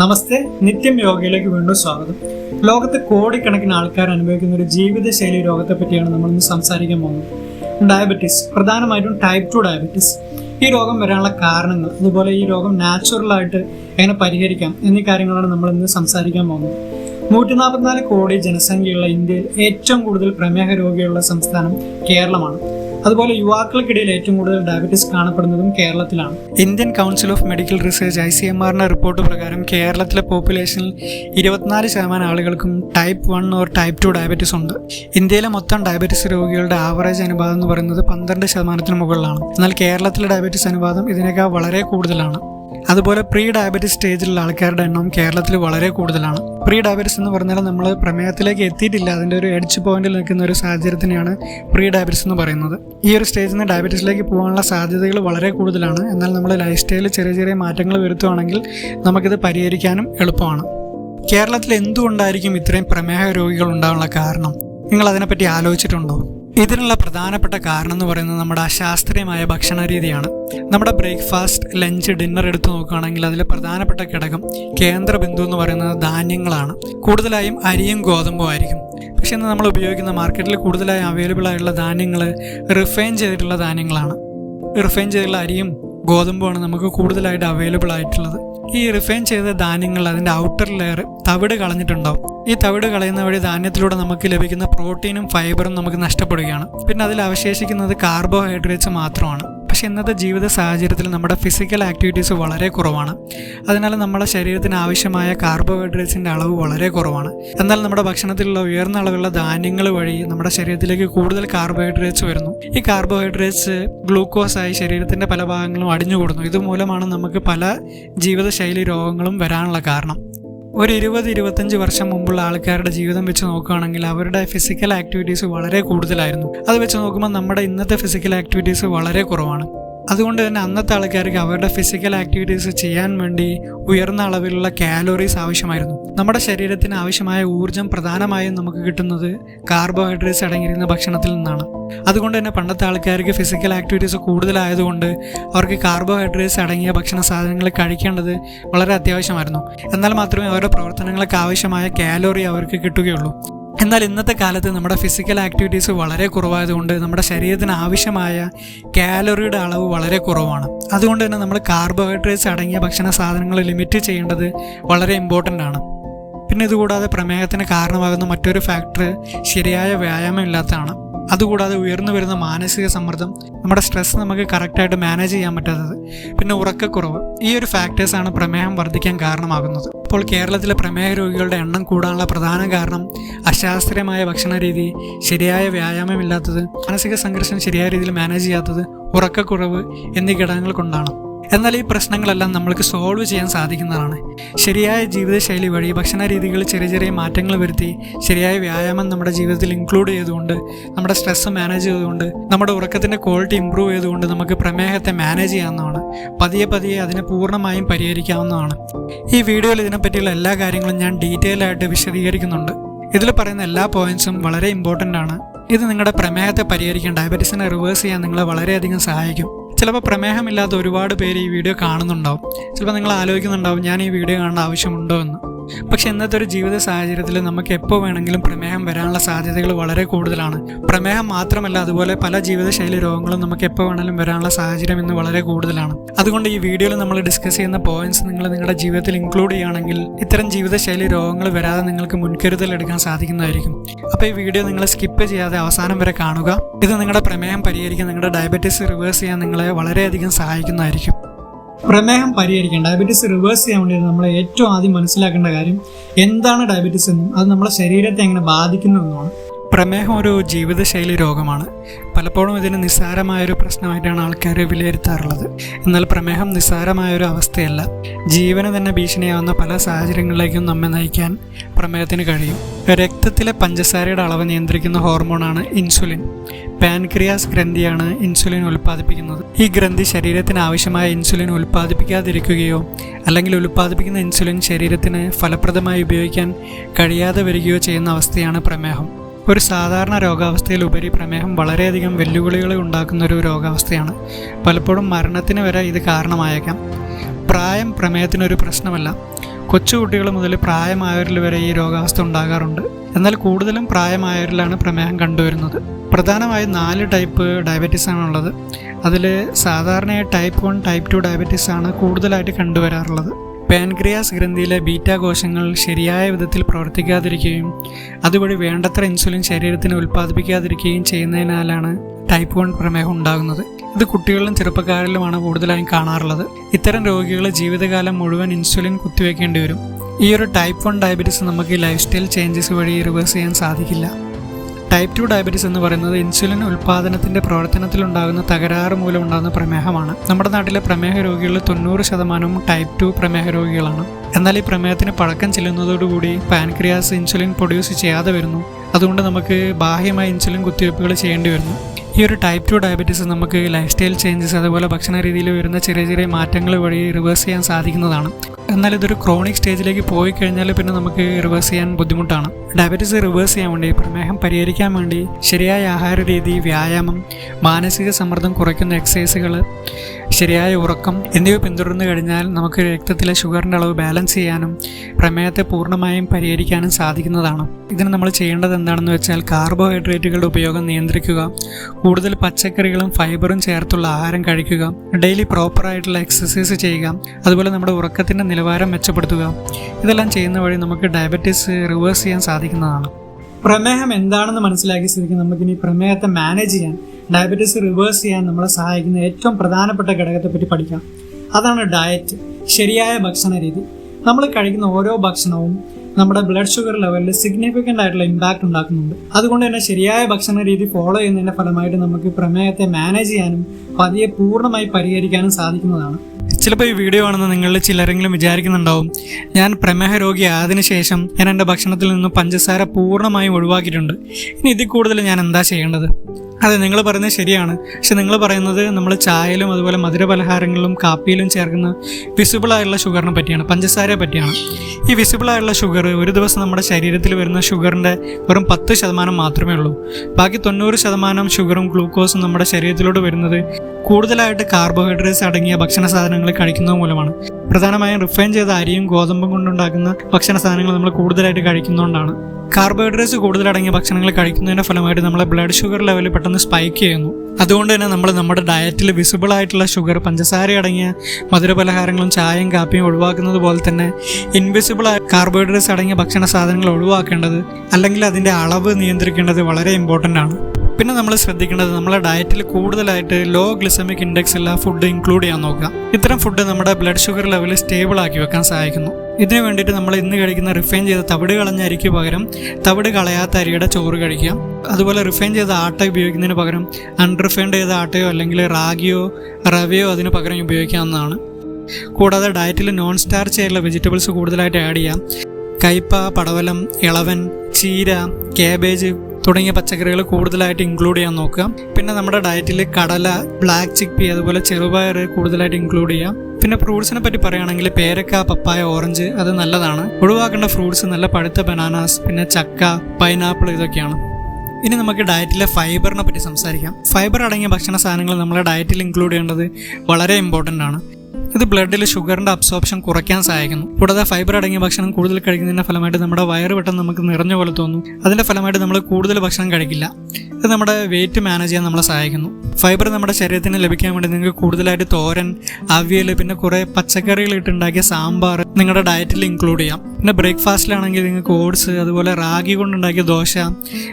നമസ്തേ നിത്യം യോഗയിലേക്ക് വീണ്ടും സ്വാഗതം. ലോകത്ത് കോടിക്കണക്കിന് ആൾക്കാർ അനുഭവിക്കുന്ന ഒരു ജീവിതശൈലി രോഗത്തെ പറ്റിയാണ് നമ്മൾ ഇന്ന് സംസാരിക്കാൻ പോകുന്നത്. ഡയബറ്റീസ് പ്രധാനമായിട്ടും ടൈപ്പ് ടു ഡയബറ്റീസ് ഈ രോഗം വരാനുള്ള കാരണങ്ങൾ അതുപോലെ ഈ രോഗം നാച്ചുറലായിട്ട് എങ്ങനെ പരിഹരിക്കാം എന്നീ കാര്യങ്ങളാണ് നമ്മൾ ഇന്ന് സംസാരിക്കാൻ പോകുന്നത്. നൂറ്റി നാൽപ്പത്തിനാല് കോടി ജനസംഖ്യയുള്ള ഇന്ത്യയിൽ ഏറ്റവും കൂടുതൽ പ്രമേഹ രോഗിയുള്ള സംസ്ഥാനം കേരളമാണ്. അതുപോലെ യുവാക്കൾക്കിടയിൽ ഏറ്റവും കൂടുതൽ ഡയബറ്റീസ് കാണപ്പെടുന്നതും കേരളത്തിലാണ്. Indian council of medical research I C M ആറിന്റെ റിപ്പോർട്ട് പ്രകാരം കേരളത്തിലെ പോപ്പുലേഷനിൽ ഇരുപത്തിനാല് ശതമാനം ആളുകൾക്കും type one or type two diabetes ഉണ്ട്. ഇന്ത്യയിലെ മൊത്തം ഡയബറ്റീസ് രോഗികളുടെ ആവറേജ് അനുപാതം എന്ന് പറയുന്നത് പന്ത്രണ്ട് ശതമാനത്തിന് മുകളിലാണ്. എന്നാൽ കേരളത്തിലെ ഡയബറ്റീസ് അനുപാതം ഇതിനേക്കാൾ വളരെ കൂടുതലാണ്. അതുപോലെ പ്രീ ഡയബറ്റിസ് സ്റ്റേജിലുള്ള ആൾക്കാരുടെ എണ്ണം കേരളത്തിൽ വളരെ കൂടുതലാണ്. പ്രീ ഡയബറ്റിസ് എന്ന് പറഞ്ഞാൽ നമ്മൾ പ്രമേഹത്തിലേക്ക് എത്തിയിട്ടില്ല. അതിന്റെ ഒരു എഡ്ജ് പോയിന്റിൽ നിൽക്കുന്ന ഒരു സാഹചര്യത്തിനെയാണ് പ്രീ ഡയബറ്റിസ് എന്ന് പറയുന്നത്. ഈ ഒരു സ്റ്റേജിൽ നിന്ന് ഡയബറ്റിസിലേക്ക് പോകാനുള്ള സാധ്യതകൾ വളരെ കൂടുതലാണ്. എന്നാൽ നമ്മൾ ലൈഫ് സ്റ്റൈലിൽ ചെറിയ ചെറിയ മാറ്റങ്ങൾ വരുത്തുവാണെങ്കിൽ നമുക്കിത് പരിഹരിക്കാനും എളുപ്പമാണ്. കേരളത്തിൽ എന്തുകൊണ്ടായിരിക്കും ഇത്രയും പ്രമേഹ രോഗികൾ ഉണ്ടാകാനുള്ള കാരണം? നിങ്ങൾ അതിനെപ്പറ്റി ആലോചിച്ചിട്ടുണ്ടോ? ഇതിനുള്ള പ്രധാനപ്പെട്ട കാരണം എന്ന് പറയുന്നത് നമ്മുടെ അശാസ്ത്രീയമായ ഭക്ഷണ രീതിയാണ്. നമ്മുടെ ബ്രേക്ക്ഫാസ്റ്റ് ലഞ്ച് ഡിന്നർ എടുത്തു നോക്കുകയാണെങ്കിൽ അതിലെ പ്രധാനപ്പെട്ട ഘടകം കേന്ദ്ര ബിന്ദു എന്ന് പറയുന്നത് ധാന്യങ്ങളാണ്. കൂടുതലായും അരിയും ഗോതമ്പും ആയിരിക്കും. പക്ഷെ ഇന്ന് നമ്മൾ ഉപയോഗിക്കുന്ന മാർക്കറ്റിൽ കൂടുതലായി അവൈലബിൾ ആയിട്ടുള്ള ധാന്യങ്ങൾ റിഫൈൻ ചെയ്തിട്ടുള്ള ധാന്യങ്ങളാണ്. റിഫൈൻ ചെയ്തിട്ടുള്ള അരിയും ഗോതമ്പുമാണ് നമുക്ക് കൂടുതലായിട്ട് അവൈലബിൾ ആയിട്ടുള്ളത്. ഈ റിഫൈൻ ചെയ്ത ധാന്യങ്ങൾ അതിന്റെ ഔട്ടർ ലെയർ തവിട് കളഞ്ഞിട്ടുണ്ടാവും. ഈ തവിട് കളയുന്ന വഴി ധാന്യത്തിലൂടെ നമുക്ക് ലഭിക്കുന്ന പ്രോട്ടീനും ഫൈബറും നമുക്ക് നഷ്ടപ്പെടുകയാണ്. പിന്നെ അതിൽ അവശേഷിക്കുന്നത് കാർബോഹൈഡ്രേറ്റ്സ് മാത്രമാണ്. പക്ഷെ ഇന്നത്തെ ജീവിത സാഹചര്യത്തിൽ നമ്മുടെ ഫിസിക്കൽ ആക്ടിവിറ്റീസ് വളരെ കുറവാണ്. അതിനാൽ നമ്മുടെ ശരീരത്തിന് ആവശ്യമായ കാർബോഹൈഡ്രേറ്റ്സിന്റെ അളവ് വളരെ കുറവാണ്. എന്നാൽ നമ്മുടെ ഭക്ഷണത്തിലുള്ള ഉയർന്ന അളവുള്ള ധാന്യങ്ങൾ വഴി നമ്മുടെ ശരീരത്തിലേക്ക് കൂടുതൽ കാർബോഹൈഡ്രേറ്റ്സ് വരുന്നു. ഈ കാർബോഹൈഡ്രേറ്റ്സ് ഗ്ലൂക്കോസായി ശരീരത്തിന്റെ പല ഭാഗങ്ങളും അടിഞ്ഞുകൂടുന്നു ഇതുമൂലമാണ് നമുക്ക് പല ജീവിതശൈലി രോഗങ്ങളും വരാനുള്ള കാരണം. ഒരു ഇരുപത് ഇരുപത്തഞ്ച് വർഷം മുമ്പുള്ള ആൾക്കാരുടെ ജീവിതം വെച്ച് നോക്കുകയാണെങ്കിൽ അവരുടെ ഫിസിക്കൽ ആക്ടിവിറ്റീസ് വളരെ കൂടുതലായിരുന്നു. അത് വെച്ച് നോക്കുമ്പോൾ നമ്മുടെ ഇന്നത്തെ ഫിസിക്കൽ ആക്ടിവിറ്റീസ് വളരെ കുറവാണ്. അതുകൊണ്ട് തന്നെ അന്നത്തെ ആൾക്കാർക്ക് അവരുടെ ഫിസിക്കൽ ആക്ടിവിറ്റീസ് ചെയ്യാൻ വേണ്ടി ഉയർന്ന അളവിലുള്ള കാലോറീസ് ആവശ്യമായിരുന്നു. നമ്മുടെ ശരീരത്തിന് ആവശ്യമായ ഊർജം പ്രധാനമായും നമുക്ക് കിട്ടുന്നത് കാർബോഹൈഡ്രേറ്റ്സ് അടങ്ങിയിരിക്കുന്ന ഭക്ഷണത്തിൽ നിന്നാണ്. അതുകൊണ്ട് തന്നെ പണ്ടത്തെ ആൾക്കാർക്ക് ഫിസിക്കൽ ആക്ടിവിറ്റീസ് കൂടുതലായതുകൊണ്ട് അവർക്ക് കാർബോഹൈഡ്രേറ്റ്സ് അടങ്ങിയ ഭക്ഷണ സാധനങ്ങൾ കഴിക്കേണ്ടത് വളരെ അത്യാവശ്യമായിരുന്നു. എന്നാൽ മാത്രമേ അവരുടെ പ്രവർത്തനങ്ങൾക്ക് ആവശ്യമായ കാലോറി അവർക്ക് കിട്ടുകയുള്ളൂ. എന്നാൽ ഇന്നത്തെ കാലത്ത് നമ്മുടെ ഫിസിക്കൽ ആക്ടിവിറ്റീസ് വളരെ കുറവായതുകൊണ്ട് നമ്മുടെ ശരീരത്തിന് ആവശ്യമായ കാലറിയുടെ അളവ് വളരെ കുറവാണ്. അതുകൊണ്ട് തന്നെ നമ്മൾ കാർബോഹൈഡ്രേറ്റ്സ് അടങ്ങിയ ഭക്ഷണ സാധനങ്ങൾ ലിമിറ്റ് ചെയ്യേണ്ടത് വളരെ ഇമ്പോർട്ടന്റ് ആണ്. പിന്നെ ഇതുകൂടാതെ പ്രമേഹത്തിന് കാരണമാകുന്ന മറ്റൊരു ഫാക്ടർ ശരിയായ വ്യായാമം ഇല്ലാത്തതാണ്. അതുകൂടാതെ ഉയർന്നു വരുന്ന മാനസിക സമ്മർദ്ദം നമ്മുടെ സ്ട്രെസ് നമുക്ക് കറക്റ്റായിട്ട് മാനേജ് ചെയ്യാൻ പറ്റാത്തത് പിന്നെ ഉറക്കക്കുറവ് ഈ ഒരു ഫാക്ടേഴ്സാണ് പ്രമേഹം വർദ്ധിക്കാൻ കാരണമാകുന്നത്. ഇപ്പോൾ കേരളത്തിലെ പ്രമേഹ രോഗികളുടെ എണ്ണം കൂടാനുള്ള പ്രധാന കാരണം അശാസ്ത്രീയമായ ഭക്ഷണ രീതി ശരിയായ വ്യായാമമില്ലാത്തത് മാനസിക സംഘർഷം ശരിയായ രീതിയിൽ മാനേജ് ചെയ്യാത്തത് ഉറക്കക്കുറവ് എന്നീ ഘടകങ്ങൾ കൊണ്ടാണ്. എന്നാൽ ഈ പ്രശ്നങ്ങളെല്ലാം നമ്മൾക്ക് സോൾവ് ചെയ്യാൻ സാധിക്കുന്നതാണ്. ശരിയായ ജീവിതശൈലി വഴി ഭക്ഷണ രീതികളിൽ ചെറിയ ചെറിയ മാറ്റങ്ങൾ വരുത്തി ശരിയായ വ്യായാമം നമ്മുടെ ജീവിതത്തിൽ ഇൻക്ലൂഡ് ചെയ്തുകൊണ്ട് നമ്മുടെ സ്ട്രെസ് മാനേജ് ചെയ്തുകൊണ്ട് നമ്മുടെ ഉറക്കത്തിന്റെ ക്വാളിറ്റി ഇമ്പ്രൂവ് ചെയ്തുകൊണ്ട് നമുക്ക് പ്രമേഹത്തെ മാനേജ് ചെയ്യാവുന്നതാണ്. പതിയെ പതിയെ അതിനെ പൂർണമായും പരിഹരിക്കാവുന്നതാണ്. ഈ വീഡിയോയിൽ ഇതിനെപ്പറ്റിയുള്ള എല്ലാ കാര്യങ്ങളും ഞാൻ ഡീറ്റെയിൽ ആയിട്ട് വിശദീകരിക്കുന്നുണ്ട്. ഇതിൽ പറയുന്ന എല്ലാ പോയിന്റ്സും വളരെ ഇമ്പോർട്ടന്റ് ആണ്. ഇത് നിങ്ങളുടെ പ്രമേഹത്തെ പരിഹരിക്കാൻ ഡയബറ്റീസിനെ റിവേഴ്സ് ചെയ്യാൻ നിങ്ങളെ വളരെയധികം സഹായിക്കും. ചിലപ്പോൾ പ്രമേഹമില്ലാത്ത ഒരുപാട് പേര് ഈ വീഡിയോ കാണുന്നുണ്ടാവും. ചിലപ്പോൾ നിങ്ങൾ ആലോചിക്കുന്നുണ്ടാവും ഞാൻ ഈ വീഡിയോ കാണേണ്ട ആവശ്യമുണ്ടോ എന്ന്. പക്ഷെ ഇന്നത്തെ ഒരു ജീവിത സാഹചര്യത്തിൽ നമുക്ക് എപ്പോൾ വേണമെങ്കിലും പ്രമേഹം വരാനുള്ള സാധ്യതകൾ വളരെ കൂടുതലാണ്. പ്രമേഹം മാത്രമല്ല അതുപോലെ പല ജീവിതശൈലി രോഗങ്ങളും നമുക്ക് എപ്പോൾ വേണമെങ്കിലും വരാനുള്ള സാഹചര്യം ഇന്ന് വളരെ കൂടുതലാണ്. അതുകൊണ്ട് ഈ വീഡിയോയിൽ നമ്മൾ ഡിസ്കസ് ചെയ്യുന്ന പോയിന്റ്സ് നിങ്ങൾ നിങ്ങളുടെ ജീവിതത്തിൽ ഇൻക്ലൂഡ് ചെയ്യുകയാണെങ്കിൽ ഇത്തരം ജീവിതശൈലി രോഗങ്ങൾ വരാതെ നിങ്ങൾക്ക് മുൻകരുതൽ എടുക്കാൻ സാധിക്കുന്നതായിരിക്കും. അപ്പോൾ ഈ വീഡിയോ നിങ്ങൾ സ്കിപ്പ് ചെയ്യാതെ അവസാനം വരെ കാണുക. ഇത് നിങ്ങളുടെ പ്രമേഹം പരിഹരിക്കാൻ നിങ്ങളുടെ ഡയബറ്റീസ് റിവേഴ്സ് ചെയ്യാൻ നിങ്ങളെ വളരെയധികം സഹായിക്കുന്നതായിരിക്കും. പ്രമേഹം പരിഹരിക്കാൻ ഡയബറ്റീസ് റിവേഴ്സ് ചെയ്യാൻ വേണ്ടി നമ്മൾ ഏറ്റവും ആദ്യം മനസ്സിലാക്കേണ്ട കാര്യം എന്താണ് ഡയബറ്റീസ് എന്നും അത് നമ്മുടെ ശരീരത്തെ എങ്ങനെ ബാധിക്കുന്നു എന്നുമാണ്. പ്രമേഹം ഒരു ജീവിതശൈലി രോഗമാണ്. പലപ്പോഴും ഇതിന് നിസ്സാരമായൊരു പ്രശ്നമായിട്ടാണ് ആൾക്കാർ വിലയിരുത്താറുള്ളത്. എന്നാൽ പ്രമേഹം നിസ്സാരമായൊരു അവസ്ഥയല്ല. ജീവന് തന്നെ ഭീഷണിയാവുന്ന പല സാഹചര്യങ്ങളിലേക്കും നമ്മെ നയിക്കാൻ പ്രമേഹത്തിന് കഴിയും. രക്തത്തിലെ പഞ്ചസാരയുടെ അളവ് നിയന്ത്രിക്കുന്ന ഹോർമോണാണ് ഇൻസുലിൻ. പാൻക്രിയാസ് ഗ്രന്ഥിയാണ് ഇൻസുലിൻ ഉൽപ്പാദിപ്പിക്കുന്നത്. ഈ ഗ്രന്ഥി ശരീരത്തിന് ആവശ്യമായ ഇൻസുലിൻ ഉൽപ്പാദിപ്പിക്കാതിരിക്കുകയോ അല്ലെങ്കിൽ ഉൽപ്പാദിപ്പിക്കുന്ന ഇൻസുലിൻ ശരീരത്തിന് ഫലപ്രദമായി ഉപയോഗിക്കാൻ കഴിയാതെ വരികയോ ചെയ്യുന്ന അവസ്ഥയാണ് പ്രമേഹം. ഒരു സാധാരണ രോഗാവസ്ഥയിൽ ഉപരി പ്രമേഹം വളരെയധികം വെല്ലുവിളികൾ ഉണ്ടാക്കുന്ന ഒരു രോഗാവസ്ഥയാണ്. പലപ്പോഴും മരണത്തിന് വരെ ഇത് കാരണമായേക്കാം. പ്രായം പ്രമേഹത്തിനൊരു പ്രശ്നമല്ല. കൊച്ചുകുട്ടികൾ മുതൽ പ്രായമായവരിൽ വരെ ഈ രോഗാവസ്ഥ ഉണ്ടാകാറുണ്ട്. എന്നാൽ കൂടുതലും പ്രായമായവരിലാണ് പ്രമേഹം കണ്ടുവരുന്നത്. പ്രധാനമായും നാല് ടൈപ്പ് ഡയബറ്റീസ് ആണുള്ളത് അതിൽ സാധാരണയായി type one type two diabetes ആണ് കൂടുതലായിട്ട് കണ്ടുവരാറുള്ളത്. പാൻക്രിയാസ് ഗ്രന്ഥിയിലെ ബീറ്റാ കോശങ്ങൾ ശരിയായ വിധത്തിൽ പ്രവർത്തിക്കാതിരിക്കുകയും അതുവഴി വേണ്ടത്ര ഇൻസുലിൻ ശരീരത്തിന് ഉൽപ്പാദിപ്പിക്കാതിരിക്കുകയും ചെയ്യുന്നതിനാലാണ് ടൈപ്പ് വൺ പ്രമേഹം ഉണ്ടാകുന്നത്. ഇത് കുട്ടികളിലും ചെറുപ്പക്കാരിലുമാണ് കൂടുതലായും കാണാറുള്ളത്. ഇത്തരം രോഗികൾ ജീവിതകാലം മുഴുവൻ ഇൻസുലിൻ കുത്തിവെക്കേണ്ടി വരും. ഈ ഒരു ടൈപ്പ് വൺ ഡയബറ്റീസ് നമുക്ക് ലൈഫ് സ്റ്റൈൽ ചേഞ്ചസ് വഴി റിവേഴ്സ് ചെയ്യാൻ സാധിക്കില്ല. ടൈപ്പ് ടു ഡയബറ്റീസ് എന്ന് പറയുന്നത് ഇൻസുലിൻ ഉൽപ്പാദനത്തിന്റെ പ്രവർത്തനത്തിലുണ്ടാകുന്ന തകരാറ് മൂലം ഉണ്ടാകുന്ന പ്രമേഹമാണ്. നമ്മുടെ നാട്ടിലെ പ്രമേഹ രോഗികളിൽ തൊണ്ണൂറ് ശതമാനവും ടൈപ്പ് ടു പ്രമേഹ രോഗികളാണ്. എന്നാൽ ഈ പ്രമേഹത്തിന് പഴക്കം ചെല്ലുന്നതോടുകൂടി പാൻക്രിയാസ് ഇൻസുലിൻ പ്രൊഡ്യൂസ് ചെയ്യാതെ വരുന്നു. അതുകൊണ്ട് നമുക്ക് ബാഹ്യമായി ഇൻസുലിൻ കുത്തിവയ്പ്പുകൾ ചെയ്യേണ്ടി വരുന്നു. ഈ ഒരു ടൈപ്പ് ടു ഡയബറ്റീസ് നമുക്ക് ലൈഫ് സ്റ്റൈൽ ചേഞ്ചസ് അതുപോലെ ഭക്ഷണ രീതിയിൽ വരുന്ന ചെറിയ ചെറിയ മാറ്റങ്ങൾ വഴി റിവേഴ്സ് ചെയ്യാൻ സാധിക്കുന്നതാണ്. എന്നാൽ ഇതൊരു ക്രോണിക് സ്റ്റേജിലേക്ക് പോയി കഴിഞ്ഞാൽ പിന്നെ നമുക്ക് റിവേഴ്സ് ചെയ്യാൻ ബുദ്ധിമുട്ടാണ്. ഡയബറ്റീസ് റിവേഴ്സ് ചെയ്യാൻ വേണ്ടി പ്രമേഹം പരിഹരിക്കാൻ വേണ്ടി ശരിയായ ആഹാര രീതി വ്യായാമം മാനസിക സമ്മർദ്ദം കുറയ്ക്കുന്ന എക്സസൈസുകൾ ശരിയായ ഉറക്കം എന്നിവ പിന്തുടർന്നു കഴിഞ്ഞാൽ നമുക്ക് രക്തത്തിലെ ഷുഗറിന്റെ അളവ് ബാലൻസ് ചെയ്യാനും പ്രമേഹത്തെ പൂർണമായും പരിഹരിക്കാനും സാധിക്കുന്നതാണ്. ഇതിന് നമ്മൾ ചെയ്യേണ്ടത് എന്താണെന്ന് വെച്ചാൽ കാർബോഹൈഡ്രേറ്റുകളുടെ ഉപയോഗം നിയന്ത്രിക്കുക കൂടുതൽ പച്ചക്കറികളും ഫൈബറും ചേർത്തുള്ള ആഹാരം കഴിക്കുക ഡെയിലി പ്രോപ്പറായിട്ടുള്ള എക്സസൈസ് ചെയ്യുക അതുപോലെ നമ്മുടെ ഉറക്കത്തിന്റെ നിലവാരം മെച്ചപ്പെടുത്തുക. ഇതെല്ലാം ചെയ്യുന്ന വഴി നമുക്ക് ഡയബറ്റീസ് റിവേഴ്സ് ചെയ്യാൻ സാധിക്കുന്നതാണ്. പ്രമേഹം എന്താണെന്ന് മനസ്സിലാക്കിയ സ്ഥിതിക്ക് നമുക്കിനി പ്രമേഹത്തെ മാനേജ് ചെയ്യാൻ ഡയബറ്റീസ് റിവേഴ്സ് ചെയ്യാൻ നമ്മളെ സഹായിക്കുന്ന ഏറ്റവും പ്രധാനപ്പെട്ട ഘടകത്തെ പറ്റി പഠിക്കാം. അതാണ് ഡയറ്റ് ശരിയായ ഭക്ഷണ രീതി. നമ്മൾ കഴിക്കുന്ന ഓരോ ഭക്ഷണവും നമ്മുടെ ബ്ലഡ് ഷുഗർ ലെവലിൽ സിഗ്നിഫിക്കന്റ് ആയിട്ടുള്ള ഇമ്പാക്റ്റ് ഉണ്ടാക്കുന്നുണ്ട്. അതുകൊണ്ട് തന്നെ ശരിയായ ഭക്ഷണ രീതി ഫോളോ ചെയ്യുന്നതിന്റെ ഫലമായിട്ട് നമുക്ക് പ്രമേഹത്തെ മാനേജ് ചെയ്യാനും പതിയെ പൂർണമായി പരിഹരിക്കാനും സാധിക്കുന്നതാണ്. ചിലപ്പോൾ ഈ വീഡിയോ ആണെന്ന് നിങ്ങളിൽ ചിലരെങ്കിലും വിചാരിക്കുന്നുണ്ടാവും ഞാൻ പ്രമേഹ രോഗിയായതിനു ശേഷം ഞാൻ എന്റെ ഭക്ഷണത്തിൽ നിന്ന് പഞ്ചസാര പൂർണമായും ഒഴിവാക്കിയിട്ടുണ്ട്. ഇനി ഇതിൽ കൂടുതൽ ഞാൻ എന്താ ചെയ്യേണ്ടത്? അതെ നിങ്ങൾ പറയുന്നത് ശരിയാണ്. പക്ഷെ നിങ്ങൾ പറയുന്നത് നമ്മൾ ചായയിലും അതുപോലെ മധുര പലഹാരങ്ങളിലും കാപ്പിയിലും ചേർക്കുന്ന വിസിബിൾ ആയിട്ടുള്ള ഷുഗറിനെ പറ്റിയാണ് പഞ്ചസാരയെ പറ്റിയാണ്. ഈ വിസിബിൾ ആയിട്ടുള്ള ഷുഗർ ഒരു ദിവസം നമ്മുടെ ശരീരത്തിൽ വരുന്ന ഷുഗറിന്റെ വെറും പത്ത് ശതമാനം മാത്രമേ ഉള്ളൂ. ബാക്കി തൊണ്ണൂറ് ശതമാനം ഷുഗറും ഗ്ലൂക്കോസും നമ്മുടെ ശരീരത്തിലൂടെ വരുന്നത് കൂടുതലായിട്ട് കാർബോഹൈഡ്രേറ്റ്സ് അടങ്ങിയ ഭക്ഷണ സാധനങ്ങൾ കഴിക്കുന്നത് മൂലമാണ്. പ്രധാനമായും റിഫൈൻ ചെയ്ത അരിയും ഗോതമ്പും കൊണ്ടുണ്ടാക്കുന്ന ഭക്ഷണ സാധനങ്ങൾ നമ്മൾ കൂടുതലായിട്ട് കഴിക്കുന്നതുകൊണ്ടാണ്. കാർബോഹൈഡ്രേറ്റ്സ് കൂടുതലടങ്ങിയ ഭക്ഷണങ്ങൾ കഴിക്കുന്നതിന്റെ ഫലമായിട്ട് നമ്മളെ ബ്ലഡ് ഷുഗർ ലെവൽ പെട്ടെന്ന് സ്പൈക്ക് ചെയ്യുന്നു. അതുകൊണ്ട് തന്നെ നമ്മൾ നമ്മുടെ ഡയറ്റിൽ വിസിബിൾ ആയിട്ടുള്ള ഷുഗർ പഞ്ചസാര അടങ്ങിയ മധുരപലഹാരങ്ങളും ചായയും കാപ്പിയും ഒഴിവാക്കുന്നത് പോലെ തന്നെ ഇൻവിസിബിൾ ആയ കാർബോഹൈഡ്രേറ്റ്സ് അടങ്ങിയ ഭക്ഷണ സാധനങ്ങൾ ഒഴിവാക്കേണ്ടത് അല്ലെങ്കിൽ അതിന്റെ അളവ് നിയന്ത്രിക്കേണ്ടത് വളരെ ഇമ്പോർട്ടന്റ് ആണ്. പിന്നെ നമ്മൾ ശ്രദ്ധിക്കേണ്ടത് നമ്മളെ ഡയറ്റിൽ കൂടുതലായിട്ട് ലോ ഗ്ലിസമിക് ഇൻഡെക്സ് ഉള്ള ഫുഡ് ഇൻക്ലൂഡ് ചെയ്യാൻ നോക്കുക. ഇത്തരം ഫുഡ് നമ്മുടെ ബ്ലഡ് ഷുഗർ ലെവൽ സ്റ്റേബിൾ ആക്കി വെക്കാൻ സഹായിക്കുന്നു. ഇതിനു വേണ്ടിയിട്ട് നമ്മൾ ഇന്ന് കഴിക്കുന്ന റിഫൈൻ ചെയ്ത തവിട് കളഞ്ഞ അരിക്ക് പകരം തവിട് കളയാത്ത അരിയുടെ ചോറ് കഴിക്കാം അതുപോലെ റിഫൈൻ ചെയ്ത ആട്ട ഉപയോഗിക്കുന്നതിന് പകരം അൺറിഫൈൻഡ് ചെയ്ത ആട്ടയോ അല്ലെങ്കിൽ റാഗിയോ റവയോ അതിന് പകരം ഉപയോഗിക്കാവുന്നതാണ്. കൂടാതെ ഡയറ്റിൽ നോൺ സ്റ്റാർച്ച് ആയിട്ടുള്ള വെജിറ്റബിൾസ് കൂടുതലായിട്ട് ആഡ് ചെയ്യാം. കയ്പ പടവലം ഇളവൻ ചീര കാബേജ് തുടങ്ങിയ പച്ചക്കറികൾ കൂടുതലായിട്ട് ഇൻക്ലൂഡ് ചെയ്യാൻ നോക്കുക. പിന്നെ നമ്മുടെ ഡയറ്റിൽ കടല ബ്ലാക്ക് ചിക്പി അതുപോലെ ചെറുപയർ കൂടുതലായിട്ട് ഇൻക്ലൂഡ് ചെയ്യാം. പിന്നെ ഫ്രൂട്ട്സിനെ പറ്റി പറയുകയാണെങ്കിൽ പേരക്ക പപ്പായ ഓറഞ്ച് അത് നല്ലതാണ്. ഒഴിവാക്കേണ്ട ഫ്രൂട്ട്സ് നല്ല പഴുത്ത ബനാനാസ് പിന്നെ ചക്ക പൈനാപ്പിൾ ഇതൊക്കെയാണ്. ഇനി നമുക്ക് ഡയറ്റിലെ ഫൈബറിനെ പറ്റി സംസാരിക്കാം. ഫൈബർ അടങ്ങിയ ഭക്ഷണ സാധനങ്ങൾ നമ്മുടെ ഡയറ്റിൽ ഇൻക്ലൂഡ് ചെയ്യേണ്ടത് വളരെ ഇമ്പോർട്ടന്റ് ആണ്. ഇത് ബ്ലഡിൽ ഷുഗറിന്റെ അബ്സോർപ്ഷൻ കുറയ്ക്കാൻ സഹായിക്കുന്നു. കൂടാതെ ഫൈബർ അടങ്ങിയ ഭക്ഷണം കൂടുതൽ കഴിക്കുന്നതിന്റെ ഫലമായിട്ട് നമ്മുടെ വയറ് പെട്ടെന്ന് നമുക്ക് നിറഞ്ഞ പോലെ തോന്നും. അതിന്റെ ഫലമായിട്ട് നമ്മൾ കൂടുതൽ ഭക്ഷണം കഴിക്കില്ല. ഇത് നമ്മുടെ വെയിറ്റ് മാനേജ് ചെയ്യാൻ നമ്മളെ സഹായിക്കുന്നു. ഫൈബർ നമ്മുടെ ശരീരത്തിന് ലഭിക്കാൻ വേണ്ടി നിങ്ങൾക്ക് കൂടുതലായിട്ട് തോരൻ അവിയൽ പിന്നെ കുറേ പച്ചക്കറികൾ ഇട്ടുണ്ടാക്കിയ സാമ്പാർ നിങ്ങളുടെ ഡയറ്റിൽ ഇൻക്ലൂഡ് ചെയ്യാം. പിന്നെ ബ്രേക്ക്ഫാസ്റ്റിലാണെങ്കിൽ നിങ്ങൾക്ക് ഓട്സ് അതുപോലെ റാഗി കൊണ്ടുണ്ടാക്കിയ ദോശ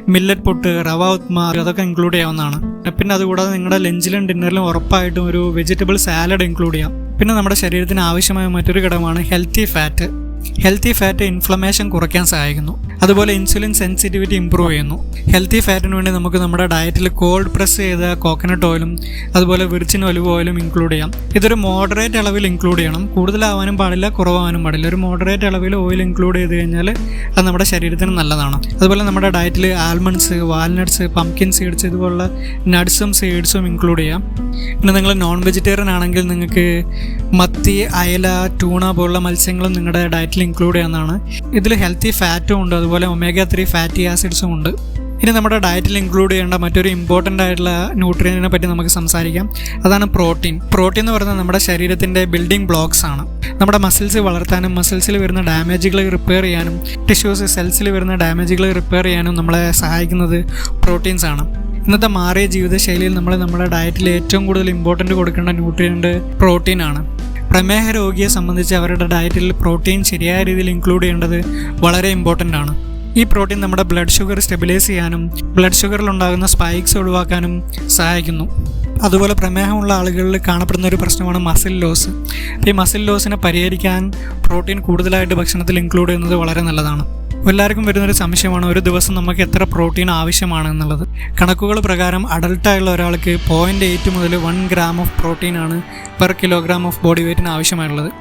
മില്ലറ്റ് പൊട്ട് റവ ഉപ്മ അതൊക്കെ ഇൻക്ലൂഡ് ചെയ്യാവുന്നതാണ്. പിന്നെ അതുകൂടാതെ നിങ്ങളുടെ ലഞ്ചിലും ഡിന്നറിലും ഉറപ്പായിട്ടും ഒരു വെജിറ്റബിൾ സാലഡ് ഇൻക്ലൂഡ് ചെയ്യാം. പിന്നെ നമ്മുടെ ശരീരത്തിന് ആവശ്യമായ മറ്റൊരു ഘടകമാണ് healthy fat healthy fat inflammation കുറയ്ക്കാൻ സഹായിക്കുന്നു. അതുപോലെ ഇൻസുലിൻ സെൻസിറ്റിവിറ്റി ഇമ്പ്രൂവ് ചെയ്യുന്നു. ഹെൽത്തി ഫാറ്റിന് വേണ്ടി നമുക്ക് നമ്മുടെ ഡയറ്റിൽ കോൾഡ് പ്രസ് ചെയ്ത കോക്കനട്ട് ഓയിലും അതുപോലെ വിർച്ചിൻ ഒലിവ് ഓയിലും ഇൻക്ലൂഡ് ചെയ്യാം. ഇതൊരു മോഡറേറ്റ് അളവിൽ ഇൻക്ലൂഡ് ചെയ്യണം. കൂടുതലാവാനും പാടില്ല കുറവാനും പാടില്ല. ഒരു മോഡറേറ്റ് അളവിൽ ഓയിൽ ഇൻക്ലൂഡ് ചെയ്ത് കഴിഞ്ഞാൽ അത് നമ്മുടെ ശരീരത്തിന് നല്ലതാണ്. അതുപോലെ നമ്മുടെ ഡയറ്റിൽ ആൽമണ്ട്സ് വാൽനട്ട്സ് പംകിൻ സീഡ്സ് ഇതുപോലുള്ള നട്ട്സും സീഡ്സും ഇൻക്ലൂഡ് ചെയ്യാം. പിന്നെ നിങ്ങൾ നോൺ വെജിറ്റേറിയൻ ആണെങ്കിൽ നിങ്ങൾക്ക് മത്തി അയല ടൂണ പോലുള്ള മത്സ്യങ്ങളും നിങ്ങളുടെ ഡയറ്റിൽ ഇൻക്ലൂഡ് ചെയ്യാവുന്നതാണ്. ഇതിൽ ഹെൽത്തി ഫാറ്റും ഉണ്ട്. അതുപോലെ ഒമേഗ ത്രീ ഫാറ്റി ആസിഡ്സും ഉണ്ട്. ഇനി നമ്മുടെ ഡയറ്റിൽ ഇൻക്ലൂഡ് ചെയ്യേണ്ട മറ്റൊരു ഇമ്പോർട്ടന്റ് ആയിട്ടുള്ള ന്യൂട്രിയന്റിനെ പറ്റി നമുക്ക് സംസാരിക്കാം. അതാണ് പ്രോട്ടീൻ പ്രോട്ടീൻ എന്ന് പറയുന്നത് നമ്മുടെ ശരീരത്തിന്റെ ബിൽഡിംഗ് ബ്ലോക്സ് ആണ്. നമ്മുടെ മസിൽസ് വളർത്താനും മസിൽസിൽ വരുന്ന ഡാമേജുകൾ റിപ്പയർ ചെയ്യാനും ടിഷ്യൂസ് സെൽസിൽ വരുന്ന ഡാമേജുകൾ റിപ്പയർ ചെയ്യാനും നമ്മളെ സഹായിക്കുന്നത് പ്രോട്ടീൻസ് ആണ്. ഇന്നത്തെ മാറിയ ജീവിതശൈലിയിൽ നമ്മൾ നമ്മുടെ ഡയറ്റിൽ ഏറ്റവും കൂടുതൽ ഇമ്പോർട്ടന്റ് കൊടുക്കേണ്ട ന്യൂട്രിയന്റ് പ്രോട്ടീൻ ആണ്. പ്രമേഹ രോഗിയെ സംബന്ധിച്ച് അവരുടെ ഡയറ്റിൽ പ്രോട്ടീൻ ശരിയായ രീതിയിൽ ഇൻക്ലൂഡ് ചെയ്യേണ്ടത് വളരെ ഇമ്പോർട്ടന്റ് ആണ്. ഈ പ്രോട്ടീൻ നമ്മുടെ ബ്ലഡ് ഷുഗർ സ്റ്റെബിലൈസ് ചെയ്യാനും ബ്ലഡ് ഷുഗറിൽ ഉണ്ടാകുന്ന സ്പൈക്സ് ഒഴിവാക്കാനും സഹായിക്കുന്നു. അതുപോലെ പ്രമേഹമുള്ള ആളുകളിൽ കാണപ്പെടുന്ന ഒരു പ്രശ്നമാണ് മസിൽ ലോസ്. ഈ മസിൽ ലോസിനെ പരിഹരിക്കാൻ പ്രോട്ടീൻ കൂടുതലായിട്ട് ഭക്ഷണത്തിൽ ഇൻക്ലൂഡ് ചെയ്യുന്നത് വളരെ നല്ലതാണ്. എല്ലാവർക്കും വരുന്നൊരു സംശയമാണ് ഒരു ദിവസം നമുക്ക് എത്ര പ്രോട്ടീൻ ആവശ്യമാണ് എന്നുള്ളത്. കണക്കുകൾ പ്രകാരം അഡൾട്ടായുള്ള ഒരാൾക്ക് പോയിന്റ് എയ്റ്റ് മുതൽ വൺ ഗ്രാം ഓഫ് പ്രോട്ടീനാണ് പെർ കിലോഗ്രാം ഓഫ് ബോഡി വെയ്റ്റിന് ആവശ്യമായിട്ടുള്ളത്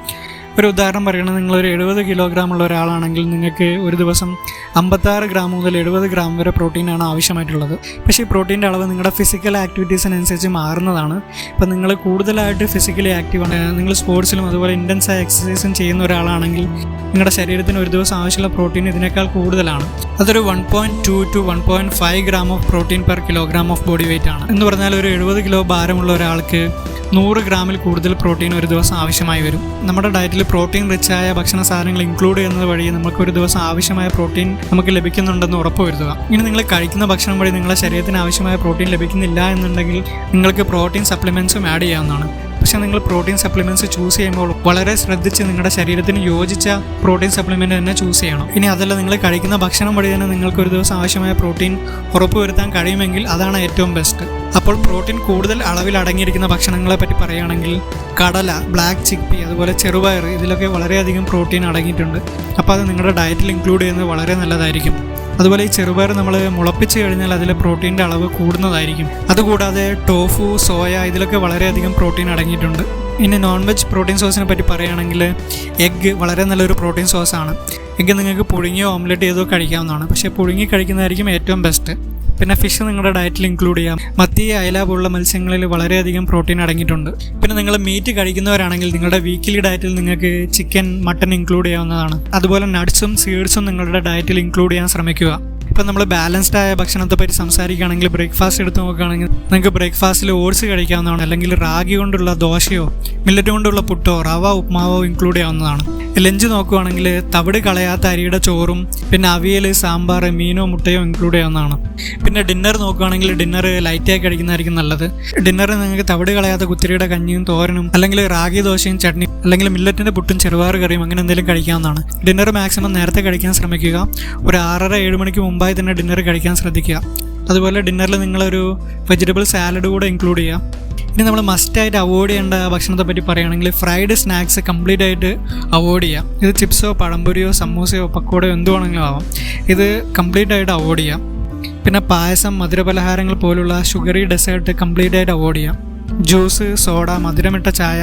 ഒരു ഉദാഹരണം പറയുകയാണെങ്കിൽ നിങ്ങളൊരു എഴുപത് കിലോഗ്രാം ഉള്ള ഒരാളാണെങ്കിൽ നിങ്ങൾക്ക് ഒരു ദിവസം അമ്പത്താറ് ഗ്രാം മുതൽ എഴുപത് ഗ്രാം വരെ പ്രോട്ടീനാണ് ആവശ്യമായിട്ടുള്ളത്. പക്ഷേ ഈ പ്രോട്ടീന്റെ അളവ് നിങ്ങളുടെ ഫിസിക്കൽ ആക്ടിവിറ്റീസിനനുസരിച്ച് മാറുന്നതാണ്. ഇപ്പം നിങ്ങൾ കൂടുതലായിട്ട് ഫിസിക്കലി ആക്റ്റീവ് ആണ്. നിങ്ങൾ സ്പോർട്സിലും അതുപോലെ ഇന്റൻസ് ആയ എക്സസൈസും ചെയ്യുന്ന ഒരാളാണെങ്കിൽ നിങ്ങളുടെ ശരീരത്തിന് ഒരു ദിവസം ആവശ്യമുള്ള പ്രോട്ടീൻ ഇതിനേക്കാൾ കൂടുതലാണ്. അതൊരു one point two two one point five gram of protein per kilogram of body weight ആണ്. എന്ന് പറഞ്ഞാൽ ഒരു എഴുപത് കിലോ ഭാരമുള്ള ഒരാൾക്ക് നൂറ് ഗ്രാമിൽ കൂടുതൽ പ്രോട്ടീൻ ഒരു ദിവസം ആവശ്യമായി വരും. നമ്മുടെ ഡയറ്റിൽ പ്രോട്ടീൻ റിച്ച് ആയ ഭക്ഷണ സാധനങ്ങൾ ഇൻക്ലൂഡ് ചെയ്യുന്നത് വഴി നമുക്ക് ഒരു ദിവസം ആവശ്യമായ പ്രോട്ടീൻ നമുക്ക് ലഭിക്കുന്നുണ്ടെന്ന് ഉറപ്പ് വരുത്തുക. ഇനി നിങ്ങൾ കഴിക്കുന്ന ഭക്ഷണം വഴി നിങ്ങളുടെ ശരീരത്തിന് ആവശ്യമായ പ്രോട്ടീൻ ലഭിക്കുന്നില്ല എന്നുണ്ടെങ്കിൽ നിങ്ങൾക്ക് പ്രോട്ടീൻ സപ്ലിമെൻസും ആഡ് ചെയ്യാവുന്നതാണ്. പക്ഷേ നിങ്ങൾ പ്രോട്ടീൻ സപ്ലിമെന്റ്സ് ചൂസ് ചെയ്യുമ്പോൾ വളരെ ശ്രദ്ധിച്ച് നിങ്ങളുടെ ശരീരത്തിന് യോജിച്ച പ്രോട്ടീൻ സപ്ലിമെന്റ് തന്നെ ചൂസ് ചെയ്യണം. ഇനി അതല്ല നിങ്ങൾ കഴിക്കുന്ന ഭക്ഷണം വഴി തന്നെ നിങ്ങൾക്ക് ഒരു ദിവസം ആവശ്യമായ പ്രോട്ടീൻ ഉറപ്പുവരുത്താൻ കഴിയുമെങ്കിൽ അതാണ് ഏറ്റവും ബെസ്റ്റ്. അപ്പോൾ പ്രോട്ടീൻ കൂടുതൽ അളവിൽ അടങ്ങിയിരിക്കുന്ന ഭക്ഷണങ്ങളെ പറ്റി പറയുകയാണെങ്കിൽ കടല ബ്ലാക്ക് ചിക്പി അതുപോലെ ചെറുപയർ ഇതിലൊക്കെ വളരെയധികം പ്രോട്ടീൻ അടങ്ങിയിട്ടുണ്ട്. അപ്പോൾ അത് നിങ്ങളുടെ ഡയറ്റിൽ ഇൻക്ലൂഡ് ചെയ്യുന്നത് വളരെ നല്ലതായിരിക്കും. അതുപോലെ ഈ ചെറുപയർ നമ്മൾ മുളപ്പിച്ച് കഴിഞ്ഞാൽ അതിൽ പ്രോട്ടീന്റെ അളവ് കൂടുന്നതായിരിക്കും. അതുകൂടാതെ ടോഫു സോയ ഇതിലൊക്കെ വളരെയധികം പ്രോട്ടീൻ അടങ്ങിയിട്ടുണ്ട്. ഇനി നോൺ വെജ് പ്രോട്ടീൻ സോസിനെ പറ്റി പറയുകയാണെങ്കിൽ എഗ്ഗ് വളരെ നല്ലൊരു പ്രോട്ടീൻ സോസാണ്. എഗ്ഗ് നിങ്ങൾക്ക് പുഴുങ്ങിയോ ഓംലെറ്റ് ചെയ്തോ കഴിക്കാവുന്നതാണ്. പക്ഷേ പുഴുങ്ങി കഴിക്കുന്നതായിരിക്കും ഏറ്റവും ബെസ്റ്റ് പിന്നെ ഫിഷ് നിങ്ങളുടെ ഡയറ്റിൽ ഇൻക്ലൂഡ് ചെയ്യാം. മത്തി അയല പോലുള്ള മത്സ്യങ്ങളിൽ വളരെയധികം പ്രോട്ടീൻ അടങ്ങിയിട്ടുണ്ട്. പിന്നെ നിങ്ങൾ മീറ്റ് കഴിക്കുന്നവരാണെങ്കിൽ നിങ്ങളുടെ വീക്കിലി ഡയറ്റിൽ നിങ്ങൾക്ക് ചിക്കൻ മട്ടൺ ഇൻക്ലൂഡ് ചെയ്യാവുന്നതാണ്. അതുപോലെ നട്ട്സും സീഡ്സും നിങ്ങളുടെ ഡയറ്റിൽ ഇൻക്ലൂഡ് ചെയ്യാൻ ശ്രമിക്കുക. ഇപ്പം നമ്മൾ ബാലൻസ്ഡ് ആയ ഭക്ഷണത്തെ പറ്റി സംസാരിക്കുകയാണെങ്കിൽ ബ്രേക്ക്ഫാസ്റ്റ് എടുത്ത് നോക്കുകയാണെങ്കിൽ നിങ്ങൾക്ക് ബ്രേക്ക്ഫാസ്റ്റിൽ ഓട്സ് കഴിക്കാവുന്നതാണ്. അല്ലെങ്കിൽ റാഗി കൊണ്ടുള്ള ദോശയോ മില്ലറ്റ് കൊണ്ടുള്ള പുട്ടോ റവ ഉപ്മാവോ ഇൻക്ലൂഡ് ചെയ്യാവുന്നതാണ്. ലഞ്ച് നോക്കുകയാണെങ്കിൽ തവിട് കളയാത്ത അരിയുടെ ചോറും പിന്നെ അവിയൽ സാമ്പാർ മീനോ മുട്ടയോ ഇൻക്ലൂഡ് ചെയ്യാവുന്നതാണ്. പിന്നെ ഡിന്നർ നോക്കുകയാണെങ്കിൽ ഡിന്നർ ലൈറ്റായി കഴിക്കുന്നതായിരിക്കും നല്ലത്. ഡിന്നറിന് നിങ്ങൾക്ക് തവിട് കളയാത്ത കുത്തിരിയുടെ കഞ്ഞിയും തോരനും അല്ലെങ്കിൽ റാഗി ദോശയും ചട്നി അല്ലെങ്കിൽ മില്ലറ്റിന്റെ പുട്ടും ചെറുപാറ് കറിയും അങ്ങനെ എന്തെങ്കിലും കഴിക്കാവുന്നതാണ്. ഡിന്നർ മാക്സിമം നേരത്തെ കഴിക്കാൻ ശ്രമിക്കുക. ഒരു ആറര ഏഴ് മണിക്ക് മുമ്പായി തന്നെ ഡിന്നർ കഴിക്കാൻ ശ്രദ്ധിക്കുക. അതുപോലെ ഡിന്നറിൽ നിങ്ങളൊരു വെജിറ്റബിൾ സാലഡ് കൂടെ ഇൻക്ലൂഡ് ചെയ്യുക. ഇനി നമ്മൾ മസ്റ്റായിട്ട് അവോയ്ഡ് ചെയ്യേണ്ട ഭക്ഷണത്തെ പറ്റി പറയുകയാണെങ്കിൽ ഫ്രൈഡ് സ്നാക്സ് കംപ്ലീറ്റ് ആയിട്ട് അവോയ്ഡ് ചെയ്യാം ഇത് ചിപ്സോ പഴംപൊരിയോ സമൂസയോ പക്കോടയോ എന്തുവാണെങ്കിലും ആവാം. ഇത് കംപ്ലീറ്റ് ആയിട്ട് അവോയ്ഡ് ചെയ്യാം പിന്നെ പായസം മധുരപലഹാരങ്ങൾ പോലുള്ള ഷുഗറി ഡെസേർട്ട് കംപ്ലീറ്റ് ആയിട്ട് അവോയ്ഡ് ചെയ്യാം ജ്യൂസ് സോഡ മധുരമിട്ട ചായ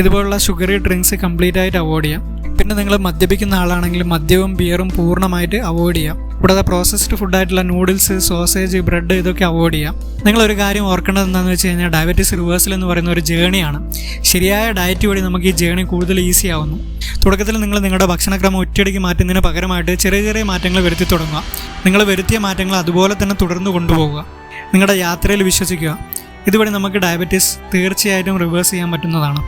ഇതുപോലുള്ള ഷുഗറി ഡ്രിങ്ക്സ് കംപ്ലീറ്റ് ആയിട്ട് അവോയ്ഡ് ചെയ്യാം പിന്നെ നിങ്ങൾ മദ്യപിക്കുന്ന ആളാണെങ്കിൽ മദ്യവും ബിയറും പൂർണമായിട്ട് അവോയ്ഡ് ചെയ്യാം കൂടാതെ പ്രോസസ്ഡ് ഫുഡായിട്ടുള്ള നൂഡിൽസ് സോസേജ് ബ്രെഡ് ഇതൊക്കെ അവോയ്ഡ് ചെയ്യാം. നിങ്ങളൊരു കാര്യം ഓർക്കേണ്ടത് എന്താണെന്ന് വെച്ച് കഴിഞ്ഞാൽ ഡയബറ്റീസ് റിവേഴ്സൽ എന്ന് പറയുന്ന ഒരു ജേണിയാണ് ശരിയായ ഡയറ്റ് വഴി നമുക്ക് ഈ ജേണി കൂടുതൽ ഈസി ആവുന്നു. തുടക്കത്തിൽ നിങ്ങൾ നിങ്ങളുടെ ഭക്ഷണക്രമം ഒറ്റയടിക്ക് മാറ്റുന്നതിന് പകരമായിട്ട് ചെറിയ ചെറിയ മാറ്റങ്ങൾ വരുത്തി തുടങ്ങുക. നിങ്ങൾ വരുത്തിയ മാറ്റങ്ങൾ അതുപോലെ തന്നെ തുടർന്ന് കൊണ്ടുപോകുക നിങ്ങളുടെ യാത്രയിൽ വിശ്വസിക്കുക. ഇതുവഴി നമുക്ക് ഡയബറ്റീസ് തീർച്ചയായിട്ടും റിവേഴ്സ് ചെയ്യാൻ പറ്റുന്നതാണ്.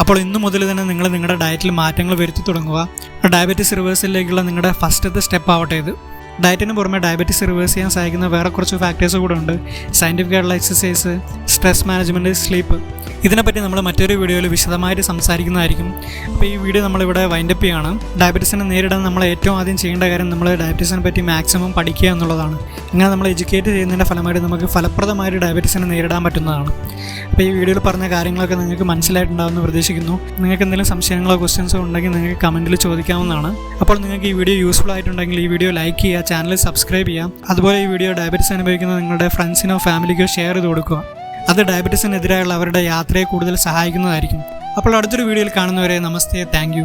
അപ്പോൾ ഇന്നു മുതൽ തന്നെ നിങ്ങൾ നിങ്ങളുടെ ഡയറ്റിൽ മാറ്റങ്ങൾ വരുത്തി തുടങ്ങുക. ഡയബറ്റീസ് റിവേഴ്സിലേക്കുള്ള നിങ്ങളുടെ ഫസ്റ്റത്തെ സ്റ്റെപ്പ് ആവട്ടെ ഇത്. ഡയറ്റിന് പുറമെ ഡയബറ്റീസ് റിവേഴ്സ് ചെയ്യാൻ സഹായിക്കുന്ന വേറെ കുറച്ച് ഫാക്ടേഴ്സ് കൂടെ ഉണ്ട്. സയന്റിഫിക് ആയിട്ടുള്ള എക്സസൈസ് സ്ട്രെസ് മാനേജ്മെന്റ് സ്ലീപ്പ് ഇതിനെപ്പറ്റി നമ്മൾ മറ്റൊരു വീഡിയോയിൽ വിശദമായിട്ട് സംസാരിക്കുന്നതായിരിക്കും. അപ്പോൾ ഈ വീഡിയോ നമ്മളിവിടെ വൈൻഡപ്പ് ചെയ്യാണ്. ഡയബറ്റീസിനെ നേരിടാൻ നമ്മൾ ഏറ്റവും ആദ്യം ചെയ്യേണ്ട കാര്യം നമ്മൾ ഡയബറ്റീസിനെ പറ്റി മാക്സിമം പഠിക്കുക എന്നുള്ളതാണ്. അങ്ങനെ നമ്മൾ എഡ്യൂക്കേറ്റ് ചെയ്യുന്നതിന്റെ ഫലമായിട്ട് നമുക്ക് ഫലപ്രദമായിട്ട് ഡയബറ്റീസിനെ നേരിടാൻ പറ്റുന്നതാണ്. അപ്പോൾ ഈ വീഡിയോയിൽ പറഞ്ഞ കാര്യങ്ങളൊക്കെ നിങ്ങൾക്ക് മനസ്സിലായിട്ടുണ്ടാവുമെന്ന് പ്രതീക്ഷിക്കുന്നു. നിങ്ങൾക്ക് എന്തെങ്കിലും സംശയങ്ങളോ ക്വസ്റ്റ്യൻസോ ഉണ്ടെങ്കിൽ നിങ്ങൾക്ക് കമന്റിൽ ചോദിക്കാവുന്നതാണ്. അപ്പോൾ നിങ്ങൾക്ക് ഈ വീഡിയോ യൂസ്ഫുൾ ആയിട്ടുണ്ടെങ്കിൽ ഈ വീഡിയോ ലൈക്ക് ചെയ്യുക ചാനൽ സബ്സ്ക്രൈബ് ചെയ്യാം അതുപോലെ ഈ വീഡിയോ ഡയബറ്റിസ് അനുഭവിക്കുന്ന നിങ്ങളുടെ ഫ്രണ്ട്സിനോ ഫാമിലിക്കോ ഷെയർ ചെയ്ത് കൊടുക്കുക. അത് ഡയബറ്റീസിനെതിരായുള്ള അവരുടെ യാത്രയെ കൂടുതൽ സഹായിക്കുന്നതായിരിക്കും. അപ്പോൾ അടുത്തൊരു വീഡിയോയിൽ കാണുന്നവരെ നമസ്തേ. താങ്ക്